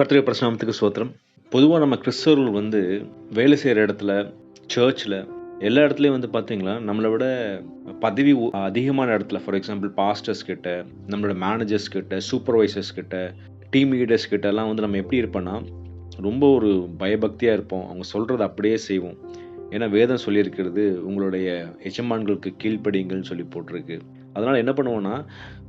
கர்த்தரிய பிரசனாமத்துக்கு சோத்திரம் பொதுவாக நம்ம கிறிஸ்தவர்கள் வந்து வேலை செய்கிற இடத்துல சர்ச்சில் எல்லா இடத்துலையும் வந்து பார்த்தீங்களா நம்மளை விட பதவி அதிகமான இடத்துல ஃபார் எக்ஸாம்பிள் பாஸ்டர்ஸ் கிட்ட நம்மளோட மேனேஜர்ஸ் கிட்ட சூப்பர்வைசர்ஸ் கிட்ட டீம் லீடர்ஸ் கிட்ட எல்லாம் வந்து நம்ம எப்படி இருப்போம்னா ரொம்ப ஒரு பயபக்தியாக இருப்போம். அவங்க சொல்கிறத அப்படியே செய்வோம். ஏன்னா வேதம் சொல்லியிருக்கிறது உங்களுடைய எஜமான்களுக்கு கீழ்ப்படிங்கள்னு சொல்லி போட்டிருக்கு. அதனால் என்ன பண்ணுவோம்னா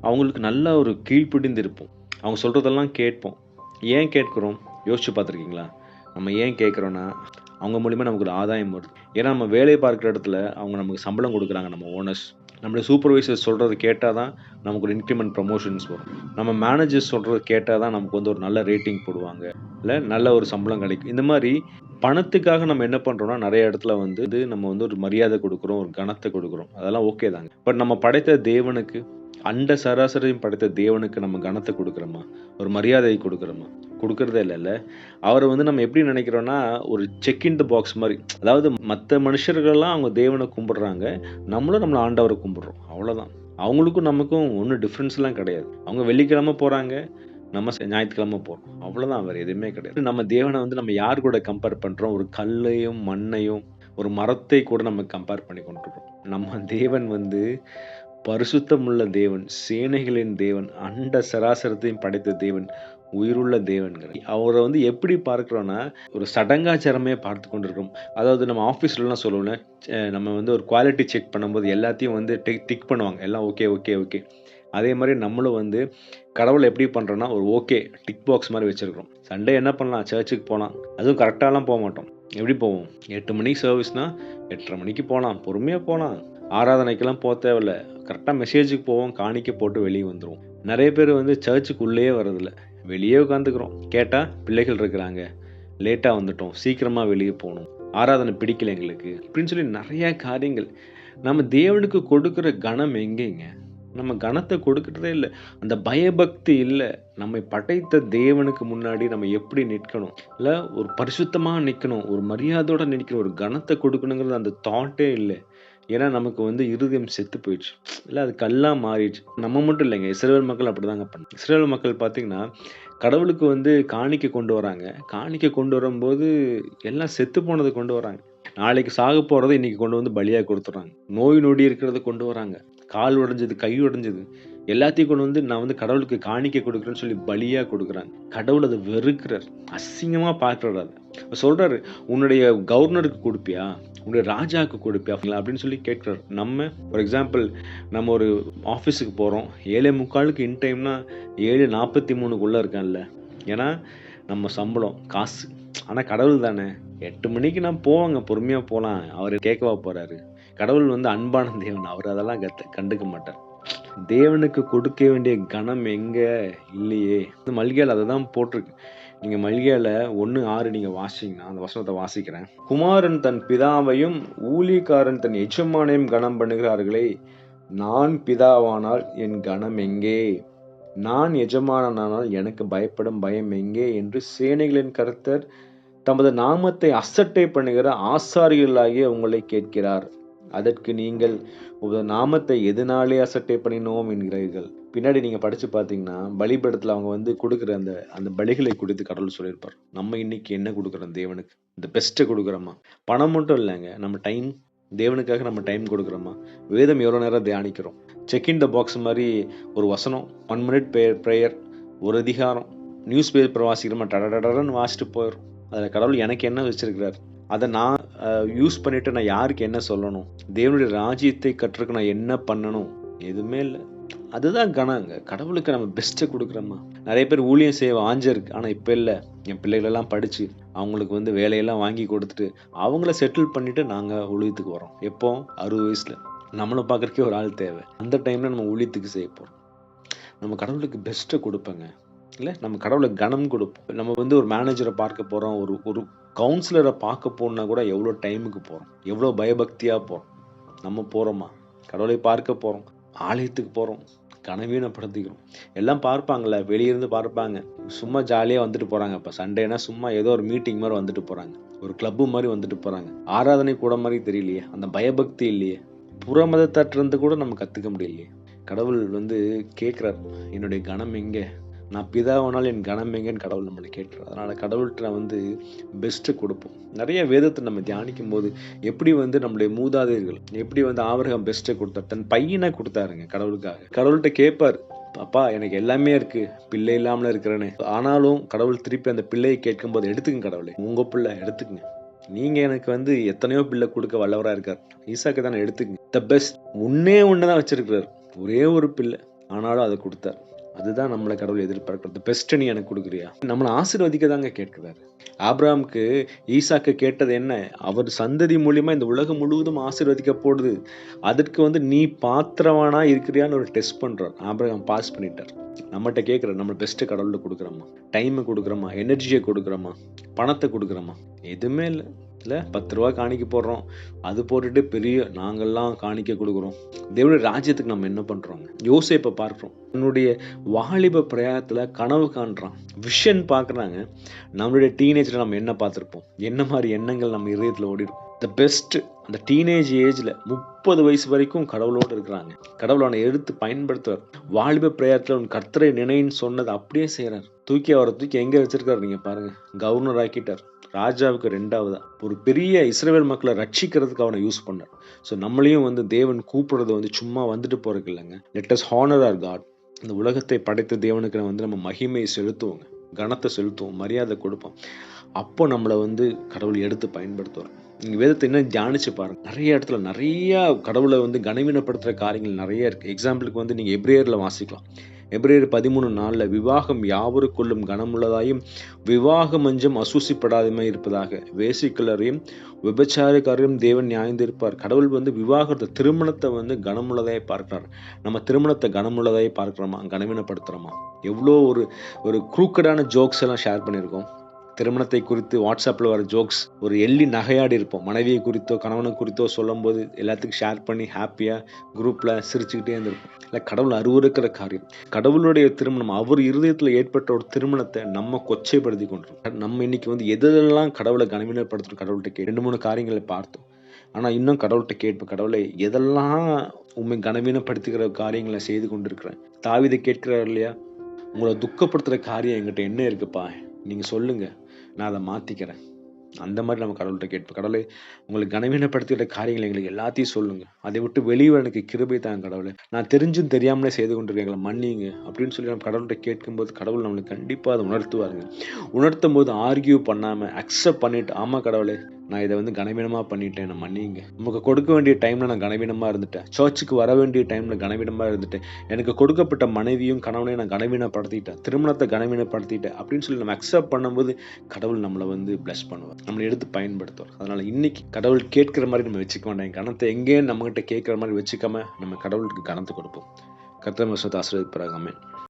அவங்களுக்கு நல்ல ஒரு கீழ்ப்பிடிந்து இருப்போம் அவங்க சொல்கிறதெல்லாம் கேட்போம். ஏன் கேட்குறோம்? யோசிச்சு பார்த்துருக்கீங்களா? நம்ம ஏன் கேட்குறோன்னா அவங்க மூலிமா நமக்கு ஒரு ஆதாயம் வருது. ஏன்னா நம்ம வேலையை பார்க்குற இடத்துல அவங்க நமக்கு சம்பளம் கொடுக்குறாங்க நம்ம ஓனர்ஸ் நம்மளுடைய சூப்பர்வைசர் சொல்கிறது கேட்டால் தான் நமக்கு ஒரு இன்க்ரிமெண்ட் ப்ரமோஷன்ஸ் வரும். நம்ம மேனேஜர்ஸ் சொல்கிறது கேட்டால் தான் நமக்கு வந்து ஒரு நல்ல ரேட்டிங் போடுவாங்க. இல்லை நல்ல ஒரு சம்பளம் கிடைக்கும். இந்த மாதிரி பணத்துக்காக நம்ம என்ன பண்ணுறோம்னா நிறைய இடத்துல வந்து இது நம்ம வந்து ஒரு மரியாதை கொடுக்குறோம் ஒரு கணத்தை கொடுக்குறோம். அதெல்லாம் ஓகே தாங்க. பட் நம்ம படைத்த தேவனுக்கு அண்ட சராசரியும் படைத்த தேவனுக்கு நம்ம கனத்தை கொடுக்குறோமா? ஒரு மரியாதையை கொடுக்குறோமா? கொடுக்கறதே இல்லைல்ல அவரை வந்து நம்ம எப்படி நினைக்கிறோன்னா ஒரு செக் இன் த பாக்ஸ் மாதிரி. அதாவது மற்ற மனுஷர்கள்லாம் அவங்க தேவனை கும்பிடுறாங்க. நம்மளும் நம்மளை ஆண்டவரை கும்பிடுறோம். அவ்வளோதான் அவங்களுக்கும் நமக்கும் ஒன்றும் டிஃப்ரென்ஸ்லாம் கிடையாது. அவங்க வெள்ளிக்கிழமை போகிறாங்க நம்ம ச- ஞாயிற்றுக்கிழமை போகிறோம் அவ்வளோதான் வேறு எதுவுமே கிடையாது. நம்ம தேவனை வந்து நம்ம யார் கூட கம்பேர் பண்ணுறோம் ஒரு கல்லையும் மண்ணையும் ஒரு மரத்தை கூட நம்ம கம்பேர் பண்ணி கொண்டுருக்கோம் நம்ம தேவன் வந்து பரிசுத்தமுள்ள தேவன் சேனைகளின் தேவன் அண்ட சராசரத்தையும் படைத்த தேவன் உயிருள்ள தேவன்கள் அவரை வந்து எப்படி பார்க்குறோன்னா ஒரு சடங்காச்சாரமே பார்த்து கொண்டிருக்கோம் அதாவது நம்ம ஆஃபீஸ்லலாம் சொல்லுவோம்ல நம்ம வந்து ஒரு குவாலிட்டி செக் பண்ணும்போது எல்லாத்தையும் வந்து டிக் டிக் பண்ணுவாங்க. எல்லாம் ஓகே ஓகே ஓகே அதே மாதிரி நம்மளும் வந்து கடவுளை எப்படி பண்ணுறோன்னா ஒரு ஓகே டிக் பாக்ஸ் மாதிரி வச்சுருக்கிறோம். சண்டே என்ன பண்ணலாம்? சர்ச்சுக்கு போகலாம் அதுவும் கரெக்டாலாம் போக மாட்டோம். எப்படி போவோம்? எட்டு மணிக்கு சர்வீஸ்னால் எட்டரை மணிக்கு போகலாம் பொறுமையாக போகலாம் ஆராதனைக்கெல்லாம் போக தேவையில்ல. கரெக்டாக மெசேஜுக்கு போவோம் காணிக்க போட்டு வெளியே வந்துடும் நிறைய பேர் வந்து சர்ச்சுக்குள்ளேயே வர்றதில்ல. வெளியே உட்காந்துக்கிறோம் கேட்டால் பிள்ளைகள் இருக்கிறாங்க. லேட்டாக வந்துட்டோம். சீக்கிரமாக வெளியே போகணும். ஆராதனை பிடிக்கல எங்களுக்கு. இப்படின்னு சொல்லி நிறைய காரியங்கள். நம்ம தேவனுக்கு கொடுக்குற கணம் எங்கேங்க? நம்ம கணத்தை கொடுக்கறதே இல்லை. அந்த பயபக்தி இல்லை. நம்மை படைத்த தேவனுக்கு முன்னாடி நம்ம எப்படி நிற்கணும்? இல்லை ஒரு பரிசுத்தமாக நிற்கணும்? ஒரு மரியாதையோட நிற்கணும்? ஒரு கணத்தை கொடுக்கணுங்கிறது அந்த தாட்டே இல்லை. ஏன்னா நமக்கு வந்து இருதயம் செத்து போயிடுச்சு. இல்லை அது கல்லாக மாறிடுச்சு. நம்ம மட்டும் இல்லைங்க இஸ்ரேல் மக்கள் அப்படிதாங்க பண்ண இஸ்ரேல் மக்கள் பார்த்தீங்கன்னா கடவுளுக்கு வந்து காணிக்க கொண்டு வராங்க. காணிக்கை கொண்டு வரும்போது எல்லாம் செத்து போனதை கொண்டு வராங்க. நாளைக்கு சாக போகிறத இன்றைக்கி கொண்டு வந்து பலியாக கொடுத்துட்றாங்க. நோய் நொடி இருக்கிறத கொண்டு வராங்க. கால் உடஞ்சது கை உடைஞ்சது எல்லாத்தையும் கொண்டு வந்து நான் வந்து கடவுளுக்கு காணிக்க கொடுக்குறேன்னு சொல்லி பலியாக கொடுக்குறாங்க. கடவுள் அதை வெறுக்கிறார். அசிங்கமாக பார்க்குறாரு அதை. சொல்கிறாரு உன்னுடைய கவர்னருக்கு கொடுப்பியா? உங்களுடைய ராஜாவுக்கு கொடுப்பியா அப்படின்னு சொல்லி கேட்குறாரு. நம்ம ஃபார் எக்ஸாம்பிள் நம்ம ஒரு ஆஃபீஸுக்கு போகிறோம் ஏழே முக்காலுக்கு இன் டைம்னா ஏழு நாற்பத்தி மூணுக்குள்ளே இருக்கான்ல. ஏன்னா நம்ம சம்பளம் காசு. ஆனால் கடவுள் தானே. எட்டு மணிக்கு நான் போவாங்க பொறுமையாக போகலாம் அவர் கேட்கவா போகிறாரு கடவுள் வந்து அன்பான தேவன். அவர் அதெல்லாம் கத்த கண்டுக்க மாட்டார். தேவனுக்கு கொடுக்க வேண்டிய கணம் எங்கே? இல்லையே. இந்த மல்லிகையில் அதை தான் போட்டிருக்கு. நீங்கள் மல்கையில் ஒன்று ஆறு நீங்கள் வாசிங்கன்னா அந்த வசனத்தை வாசிக்கிறேன். குமாரன் தன் பிதாவையும் ஊழியக்காரன் தன் எஜமானையும் கணம் பண்ணுகிறார்களே நான் பிதாவானால் என் கணம் எங்கே? நான் எஜமானனானால் எனக்கு பயப்படும் பயம் எங்கே? என்று சேனைகளின் கருத்தர் தமது நாமத்தை அசட்டை பண்ணுகிற ஆசாரிகளாகிய உங்களை கேட்கிறார். அதற்கு நீங்கள் உங்கள் நாமத்தை எதனாலே அசட்டை பண்ணினோம்? என்கிறீர்கள். பின்னாடி நீங்கள் படித்து பார்த்தீங்கன்னா பலிபடத்தில் அவங்க வந்து கொடுக்குற அந்த அந்த பலிகளை கொடுத்து கடவுள் சொல்லியிருப்பார். நம்ம இன்னைக்கு என்ன கொடுக்குறோம் தேவனுக்கு? இந்த பெஸ்ட்டை கொடுக்குறோமா? பணம் மட்டும் இல்லைங்க நம்ம டைம் தேவனுக்காக நம்ம டைம் கொடுக்குறோமா? வேதம் எவ்வளோ நேரம் தியானிக்கிறோம்? செக் இன் த பாக்ஸ் மாதிரி ஒரு வசனம் ஒன் மினிட் ப்ரேயர் ப்ரேயர் ஒரு அதிகாரம் நியூஸ் பேப்பர் வாசிக்கிறோமா டடடடன்னு வாசிட்டு போயிடும் அதில் கடவுள் எனக்கு என்ன வச்சுருக்கிறார்? அதை நான் யூஸ் பண்ணிவிட்டு நான் யாருக்கு என்ன சொல்லணும்? தேவனுடைய ராஜ்யத்தை கற்றுக்கு நான் என்ன பண்ணணும்? எதுவுமே இல்லை. அதுதான் கணங்க கடவுளுக்கு நம்ம பெஸ்ட்டை கொடுக்குறோமா நிறைய பேர் ஊழியம் செய்ய வாஞ்சிருக்கு ஆனால் இப்போ இல்லை. என் பிள்ளைகளெல்லாம் படித்து அவங்களுக்கு வந்து வேலையெல்லாம் வாங்கி கொடுத்துட்டு அவங்கள செட்டில் பண்ணிவிட்டு நாங்கள் ஊழியத்துக்கு வரோம் எப்போ? அறுபது வயசில். நம்மளை பார்க்குறக்கே ஒரு ஆள் தேவை. அந்த டைமில் நம்ம ஊழியத்துக்கு செய்ய போகிறோம் நம்ம கடவுளுக்கு பெஸ்ட்டை கொடுப்பேங்க. இல்லை? நம்ம கடவுளுக்கு கனம் கொடுப்போம். நம்ம வந்து ஒரு மேனேஜரை பார்க்க போகிறோம் ஒரு ஒரு கவுன்சிலரை பார்க்க போகணுன்னா கூட எவ்வளோ டைமுக்கு போகிறோம் எவ்வளோ பயபக்தியாக போகிறோம் நம்ம போகிறோமா கடவுளை பார்க்க போகிறோம் ஆலயத்துக்கு போகிறோம் கனவீனப்படுத்திக்கிறோம். எல்லாம் பார்ப்பாங்கல்ல வெளியிருந்து பார்ப்பாங்க. சும்மா ஜாலியாக வந்துட்டு போகிறாங்க இப்போ. சண்டேனா சும்மா ஏதோ ஒரு மீட்டிங் மாதிரி வந்துட்டு போகிறாங்க ஒரு கிளப்பு மாதிரி வந்துட்டு போகிறாங்க ஆராதனை கூட மாதிரி தெரியலையே. அந்த பயபக்தி இல்லையே. புற மதத்தட்டிருந்து கூட நம்ம கற்றுக்க முடியலையே. கடவுள் வந்து கேட்குறார் என்னுடைய கணம் எங்கே? நான் பிதாவனால் என் கனம் எங்கன்னு கடவுள் நம்மளை கேட்டுரு அதனால் கடவுள்கிட்ட நான் வந்து பெஸ்ட்டு கொடுப்போம். நிறைய வேதத்தை நம்ம தியானிக்கும் போது எப்படி வந்து நம்மளுடைய மூதாதையர்கள் எப்படி வந்து ஆவரகம் பெஸ்ட்டை கொடுத்தார் தன் பையனை கொடுத்தாருங்க கடவுளுக்காக. கடவுள்கிட்ட கேட்பார் அப்பா எனக்கு எல்லாமே இருக்கு பிள்ளை இல்லாமல் இருக்கிறேன்னு. ஆனாலும் கடவுள் திருப்பி அந்த பிள்ளையை கேட்கும்போது எடுத்துக்கங்க கடவுளே உங்கள் பிள்ளை எடுத்துக்கங்க. நீங்கள் எனக்கு வந்து எத்தனையோ பிள்ளை கொடுக்க வல்லவராக இருக்கார். ஈசாக்கு தானே எடுத்துக்கங்க. த பெஸ்ட் ஒன்னே ஒன்று தான் வச்சிருக்கிறார். ஒரே ஒரு பிள்ளை ஆனாலும் அதை கொடுத்தார். அதுதான் நம்மளை கடவுள் எதிர்பார்க்கிறது. பெஸ்ட் நீ எனக்கு கொடுக்குறியா? நம்மளை ஆசீர்வதிக்க தாங்க கேட்கிறாரு. ஆப்ராம்க்கு ஈசாக்கு கேட்டது என்ன? அவர் சந்ததி மூலியமா இந்த உலகம் முழுவதும் ஆசீர்வதிக்க போடுது அதற்கு வந்து நீ பாத்திரவானா இருக்கிறியான்னு ஒரு டெஸ்ட் பண்றார். ஆபிரகாம் பாஸ் பண்ணிட்டார். நம்மகிட்ட கேட்குற நம்ம பெஸ்ட்டு கடவுள்கிட்ட கொடுக்குறோமா? டைமை கொடுக்குறோமா? எனர்ஜியை கொடுக்குறோமா? பணத்தை கொடுக்குறோமா? எதுவுமே இல்லை. இல்லை பத்து ரூபா காணிக்க போடுறோம். அது போட்டுட்டு பெரிய நாங்கள்லாம் காணிக்க கொடுக்குறோம். தேவனுடைய ராஜ்யத்துக்கு நம்ம என்ன பண்ணுறோங்க யோசிப்பை பார்க்குறோம். என்னுடைய வாலிப பிரயாணத்தில் கனவு காண்றான். விஷன் பார்க்குறாங்க. நம்மளுடைய டீனேஜில் நம்ம என்ன பார்த்துருப்போம்? என்ன மாதிரி எண்ணங்கள் நம்ம இதயத்தில் ஓடிருக்கும்? த பெஸ்ட் அந்த டீனேஜ் ஏஜில் முப்பது வயசு வரைக்கும் கடவுளோடு இருக்கிறாங்க. கடவுள் அவனை எடுத்து பயன்படுத்துவார். வாலிப பிரயாணத்தில் உன் கர்த்தரை நினைன்னு சொன்னதை அப்படியே செய்கிறார் தூக்கி அவரை தூக்கி எங்கே வச்சிருக்காரு? நீங்கள் பாருங்கள் கவர்னர் ஆக்கிட்டார். ராஜாவுக்கு ரெண்டாவதா. ஒரு பெரிய இஸ்ரேல் மக்களை ரட்சிக்கிறதுக்கு அவனை யூஸ் பண்ணார். ஸோ நம்மளையும் வந்து தேவன் கூப்பிடுறது வந்து சும்மா வந்துட்டு போறதுக்கு இல்லைங்க. Let us honour our God இந்த உலகத்தை படைத்த தேவனுக்கு வந்து நம்ம மகிமையை செலுத்துவோங்க. கனத்தை செலுத்துவோம். மரியாதை கொடுப்போம். அப்போ நம்மளை வந்து கடவுள் எடுத்து பயன்படுத்துவார். நீங்கள் வேதத்தை என்ன தியானிச்சு பாருங்கள் நிறைய இடத்துல நிறையா கடவுளை வந்து கனவீனப்படுத்துகிற காரியங்கள் நிறைய இருக்குது எக்ஸாம்பிளுக்கு வந்து நீங்கள் எப்ரேயரில் வாசிக்கலாம். எப்ரேயர் பதிமூணு நாளில் விவாகம் யாவருக்குள்ளும் கனமுள்ளதாயும் விவாக மஞ்சம் அசூசிப்படாதமே இருப்பதாக வேசிக்கலரையும் விபச்சாரக்காரையும் தேவன் நியாயந்திருப்பார். கடவுள் வந்து விவாகரத்தை திருமணத்தை வந்து கனமுள்ளதாய் பார்க்கிறார். நம்ம திருமணத்தை கனமுள்ளதாய் பார்க்குறோமா? கனவீனப்படுத்துகிறோமா எவ்வளோ ஒரு ஒரு குரூக்கடான ஜோக்ஸ் எல்லாம் ஷேர் பண்ணியிருக்கோம். திருமணத்தை குறித்து வாட்ஸ்அப்பில் வர ஜோக்ஸ் ஒரு எள்ளி நகையாடி இருப்போம். மனைவியை குறித்தோ கணவனை குறித்தோ சொல்லும்போது எல்லாத்துக்கும் ஷேர் பண்ணி ஹாப்பியாக குரூப்பில் சிரிச்சுக்கிட்டே இருந்திருப்போம். இல்லை கடவுள் அருவருக்கிற காரியம். கடவுளுடைய திருமணம் அவர் இருதயத்தில் ஏற்பட்ட ஒரு திருமணத்தை நம்ம கொச்சைப்படுத்தி கொண்டிருக்கோம். நம்ம இன்னைக்கு வந்து எதெல்லாம் கடவுளை கனவீனப்படுத்துறோம் கடவுள்கிட்ட கே ரெண்டு மூணு காரியங்களை பார்த்தோம். ஆனால் இன்னும் கடவுள்கிட்ட கேட்போம். கடவுளை எதெல்லாம் உண்மை கனவீனப்படுத்துகிற காரியங்களை செய்து கொண்டிருக்கிறேன். தாவிதை கேட்கிறார் இல்லையா? உங்களை துக்கப்படுத்துகிற காரியம் என்கிட்ட என்ன இருக்குப்பா? நீங்கள் சொல்லுங்கள் நான் அதை மாற்றிக்கிறேன் அந்த மாதிரி நம்ம கடவுள்கிட்ட கேட்போம். கடவுளை உங்களுக்கு கனவீனப்படுத்திக்கிற காரியங்கள் எங்களுக்கு எல்லாத்தையும் சொல்லுங்க. அதை விட்டு வெளியே எனக்கு கிருபை தான் கடவுளை. நான் தெரிஞ்சும் தெரியாமலே செய்து கொண்டிருக்கேன் எங்களை மன்னிங்க. அப்படின்னு சொல்லி நம்ம கடவுள்கிட்ட கேட்கும்போது கடவுள் நம்மளுக்கு கண்டிப்பாக அதை உணர்த்துவாருங்க. உணர்த்தும் போது ஆர்கியூ பண்ணாமல் அக்செப்ட் பண்ணிட்டு ஆமாம் கடவுளே நான் இதை வந்து கனவீனமாக பண்ணிட்டேன் நான் மன்னிங்க. நமக்கு கொடுக்க வேண்டிய டைமில் நான் கனவீனமாக இருந்துட்டேன். சர்ச்சுக்கு வர வேண்டிய டைமில் கனவீனமாக இருந்துட்டேன். எனக்கு கொடுக்கப்பட்ட மனைவியும் கணவனையும் நான் கனவீனப்படுத்திட்டேன். திருமணத்தை கனவீனப்படுத்திட்டேன் அப்படின்னு சொல்லி நம்ம அக்செப்ட் பண்ணும்போது கடவுள் நம்மளை வந்து பிளஸ் பண்ணுவார். நம்மளை எடுத்து பயன்படுத்துவார். அதனால் இன்னைக்கு கடவுள் கேட்குற மாதிரி நம்ம வச்சுக்க வேண்டாம் கணத்தை எங்கேயும் நம்மகிட்ட கேட்குற மாதிரி வச்சுக்காம நம்ம கடவுளுக்கு கணத்தை கொடுப்போம். கத்திரமசத்தை மசத்தை அமேன்